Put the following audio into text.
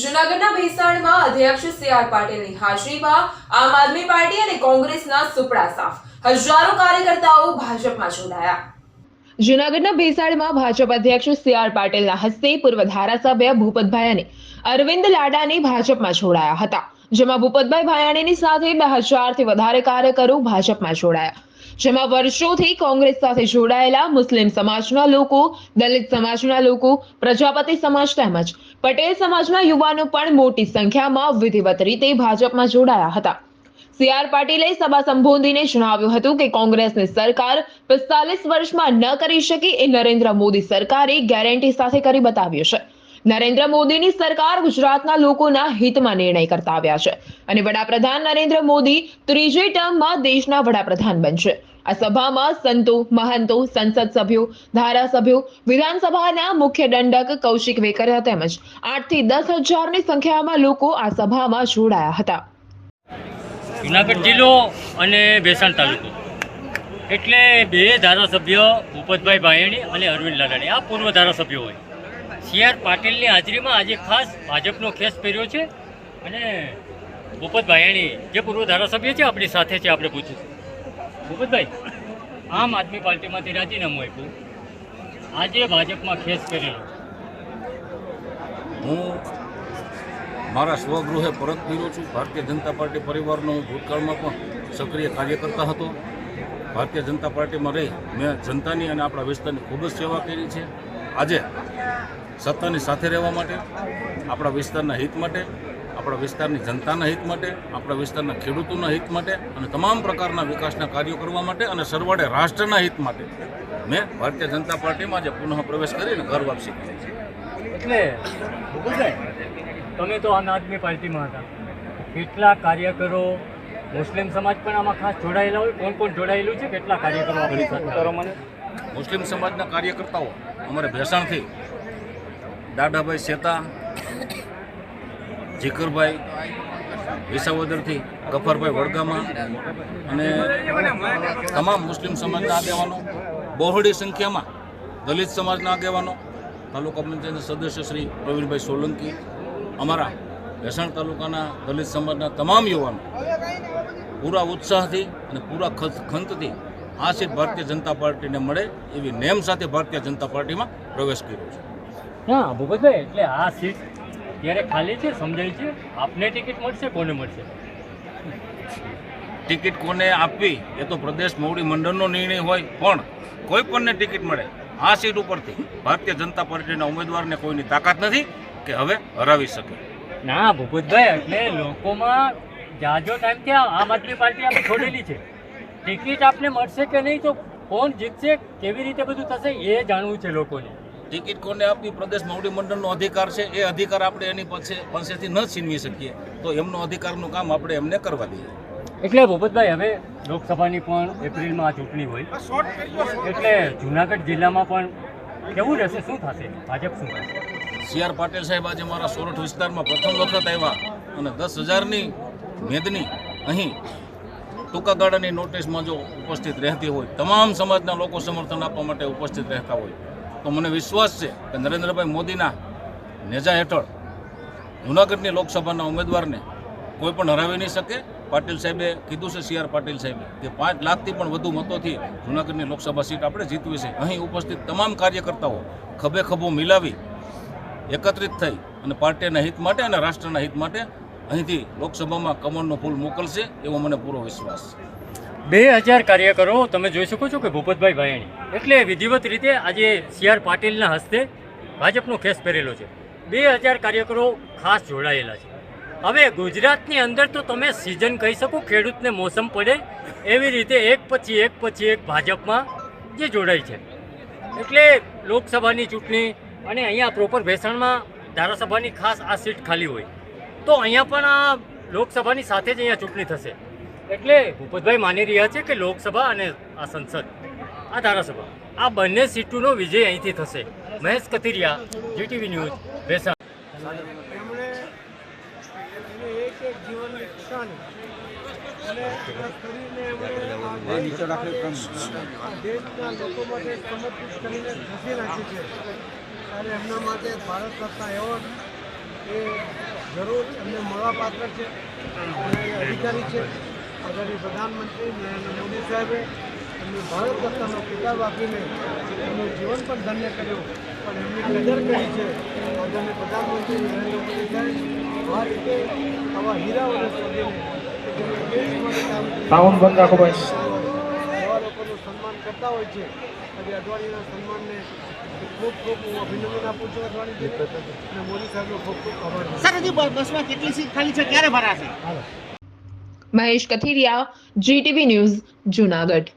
જૂનાગઢના ભેસાણમાં અધ્યક્ષ C R પાટીલની હાજરીમાં આમ આદમી પાર્ટી અને કોંગ્રેસના સુપડા સાફ. હજારો કાર્યકર્તાઓ ભાજપમાં જોડાયા. જૂનાગઢના ભેસાણમાં ભાજપ અધ્યક્ષ સી આર પાટીલના હસ્તે પૂર્વ ધારાસભ્ય ભૂપતભાઈ અને અરવિંદ લાડાની ભાજપમાં જોડાયા હતા, જેમાં ભૂપતભાઈ ભાયાણીની સાથે બે હજારથી વધારે કાર્યકરો ભાજપમાં જોડાયા. જેમાં વર્ષોથી કોંગ્રેસ સાથે જોડાયેલા મુસ્લિમ સમાજના લોકો, દલિત સમાજના લોકો, પ્રજાપતિ સમાજ તેમજ પટેલ સમાજના યુવાનો પણ મોટી સંખ્યામાં વિધિવત રીતે ભાજપમાં જોડાયા હતા. સી આર પાટીલે સભા સંબોધીને જણાવ્યું હતું કે કોંગ્રેસની સરકાર પિસ્તાલીસ વર્ષમાં ન કરી શકી એ નરેન્દ્ર મોદી સરકારે ગેરંટી સાથે કરી બતાવ્યું છે. નરેન્દ્ર મોદીની સરકાર ગુજરાતના લોકોના હિતમાં નિર્ણય કરતા આવ્યા છે. અને વડાપ્રધાન નરેન્દ્ર મોદી ત્રીજી ટર્મમાં દેશના વડાપ્રધાન બનશે. આ સભામાં સંતો, મહંતો, સંસદ સભ્યો, ધારાસભ્યો, વિધાનસભાના મુખ્ય દંડક કૌશિક વેકરા તેમજ આઠથી દસ હજારની સંખ્યામાં લોકો આ સભામાં જોડાયા હતા. જુનાગઢ જિલ્લો અને ભેસાણ તાલુકો. એટલે બે ધારાસભ્ય ભૂપતભાઈ ભાયણી અને અરવિંદ લાલાણી. આ પૂર્વ ધારાસભ્યો હોય. સી આર પાટીલની હાજરીમાં આજે ખાસ ભાજપનો ખેસ પહેર્યો છે અને ભૂપત ભાયણી જે પૂર્વ ધારાસભ્ય છે, આપણી સાથે છે, આપણે પૂછીશું. ભૂપતભાઈ, આમ આદમી પાર્ટીમાંથી રાજીનામું આપ્યું. આજે ભાજપમાં ખેસ પહેરેલો. હું મારા સ્વગૃહે પરત ફર્યો છું. ભારતીય જનતા પાર્ટી પરિવારનો હું ભૂતકાળમાં પણ સક્રિય કાર્યકર્તા હતો. ભારતીય જનતા પાર્ટીમાં રહી મેં જનતાની અને આપણા વિસ્તારની ખૂબ જ સેવા કરી છે. આજે સત્તાની સાથે રહેવા માટે આપણા વિસ્તારના હિત માટે આપણા વિસ્તારની જનતાના હિત માટે આપણા વિસ્તારના ખેડૂતોના હિત માટે અને તમામ પ્રકારના વિકાસના કાર્યો કરવા માટે અને સરવાળે રાષ્ટ્રના હિત માટે મેં ભારતીય જનતા પાર્ટીમાં આજે પુનઃ પ્રવેશ કરીને ઘર વાપસી કરી છે. એટલે તમે તો આમ આદમી પાર્ટીમાં હતા. કેટલા કાર્યકરો મુસ્લિમ સમાજ પણ આમાં ખાસ જોડાયેલા હોય? કોણ કોણ જોડાયેલું છે? કેટલા કાર્યકરો? મુસ્લિમ સમાજના કાર્યકર્તાઓ અમારે ભેસાણથી, દાદાભાઈ શેતા જીકરભાઈ વિસાવદરથી, ગફરભાઈ વડગામાં અને તમામ મુસ્લિમ સમાજના આગેવાનો, બહોળી સંખ્યામાં દલિત સમાજના આગેવાનો, તાલુકા પંચાયતના સદસ્ય શ્રી પ્રવીણભાઈ સોલંકી, અમારા ભેસાણ તાલુકાના દલિત સમાજના તમામ યુવાનો પૂરા ઉત્સાહથી અને પૂરા ખંત- ખંતથી આ સીટ ભારતીય જનતા પાર્ટીને મળે એવી નેમ સાથે ભારતીય જનતા પાર્ટીમાં પ્રવેશ કર્યો છે. હા ભૂપતભાઈ એટલે આ સીટ ત્યારે ખાલી છે સમજાય છે? આપને ટિકિટ મળશે કોને મળશે? ટિકિટ કોને આપવી એ તો પ્રદેશ મોવડી મંડળનો નિર્ણય હોય પણ કોઈ પણને ટિકિટ મળે આ સીટ ઉપરથી ભારતીય જનતા પાર્ટીના ઉમેદવારને કોઈની તાકાત નથી કે હવે હરાવી શકે. ના ભૂપતભાઈ એટલે લોકોમાં જાજો ટાઈમથી આમ આદમી પાર્ટી આપણે છોડેલી છે? ટિકિટ આપને મળશે કે નહીં તો કોણ જીતશે કેવી રીતે બધું થશે એ જાણવું છે લોકોને. ટિકિટ કોને આપવી? પ્રદેશ મોવડી મંડળનો અધિકાર છે. એ અધિકાર આપણે એની પાસે પાસેથી ન છીનવી શકીએ. તો એમનો અધિકારનું કામ આપણે એમને કરવા દઈએ. એટલે ભૂપતભાઈ હવે લોકસભાની પણ એપ્રિલમાં આ ચૂંટણી હોય. એટલે જુનાગઢ જિલ્લામાં પણ કેવું રહેશે? શું થશે? ભાજપ શું થશે સી આર પાટીલ સાહેબ આજે મારા સોરઠ વિસ્તારમાં પ્રથમ વખત આવ્યા અને દસ હજારની મેદની અહીં ટૂંકા ગાળાની નોટિસમાં જો ઉપસ્થિત રહેતી હોય, તમામ સમાજના લોકો સમર્થન આપવા માટે ઉપસ્થિત રહેતા હોય, તો મને વિશ્વાસ છે કે નરેન્દ્રભાઈ મોદીના નેજા હેઠળ જૂનાગઢની લોકસભાના ઉમેદવારને કોઈ પણ હરાવી નહીં શકે. પાટીલ સાહેબે કીધું છે, સી આર પાટીલ સાહેબે, કે પાંચ લાખથી પણ વધુ મતોથી જૂનાગઢની લોકસભા સીટ આપણે જીતવી છે. અહીં ઉપસ્થિત તમામ કાર્યકર્તાઓ ખભે ખભો મિલાવી એકત્રિત થઈ અને પાર્ટીના હિત માટે અને રાષ્ટ્રના હિત માટે અહીંથી લોકસભામાં કમળનો ફૂલ મોકલશે એવો મને પૂરો વિશ્વાસ બે હજાર કાર્યકરો તમે જોઈ શકો છો કે ભૂપતભાઈ ભાયણી. એટલે વિધિવત રીતે આજે સી આર પાટીલના હસ્તે ભાજપનો ખેસ પહેરેલો છે. બે હજાર કાર્યકરો ખાસ જોડાયેલા છે. હવે ગુજરાતની અંદર તો તમે સિઝન કહી શકો, ખેડૂતને મોસમ પડે એવી રીતે એક પછી એક પછી એક ભાજપમાં જે જોડાય છે. એટલે લોકસભાની ચૂંટણી અને અહીંયા પ્રોપર ભેસાણમાં ધારાસભાની ખાસ આ સીટ ખાલી હોય. તો અહીંયા પણ આ લોકસભાની સાથે જ અહીંયા ચૂંટણી થશે. એટલે ભૂપતભાઈ માની રહ્યા છે કે લોકસભા અને આ સંસદ, આ ધારાસભા, આ બંને સીટોનો વિજય અહીંથી થશે. મહેશ કથિરિયા જીટીવી ન્યૂઝ ત્યારે એમના માટે ભારત રત્ન એવોર્ડ જરૂર એમને મળવાપાત્ર છે. અને અધિકારી છે. આદરણીય પ્રધાનમંત્રી નરેન્દ્ર મોદી સાહેબે એમને ભારત રત્નનો કિતાબ આપીને એમનું જીવન પણ ધન્ય કર્યું. પણ એમની કદર કરી છે. આદરણીય પ્રધાનમંત્રી નરેન્દ્ર મોદી સાહેબ આ રીતે આવા હીરાઓને શોધીને. એવા લોકોનું સન્માન કરતા હોય છે. અને અડવાણીના સન્માનને ખૂબ ખૂબ હું અભિનંદન કેટલી સીટ ખાલી છે ક્યારે ભરાશે મહેશ કથિરિયા જીટીવી ન્યૂઝ, જુનાગઢ.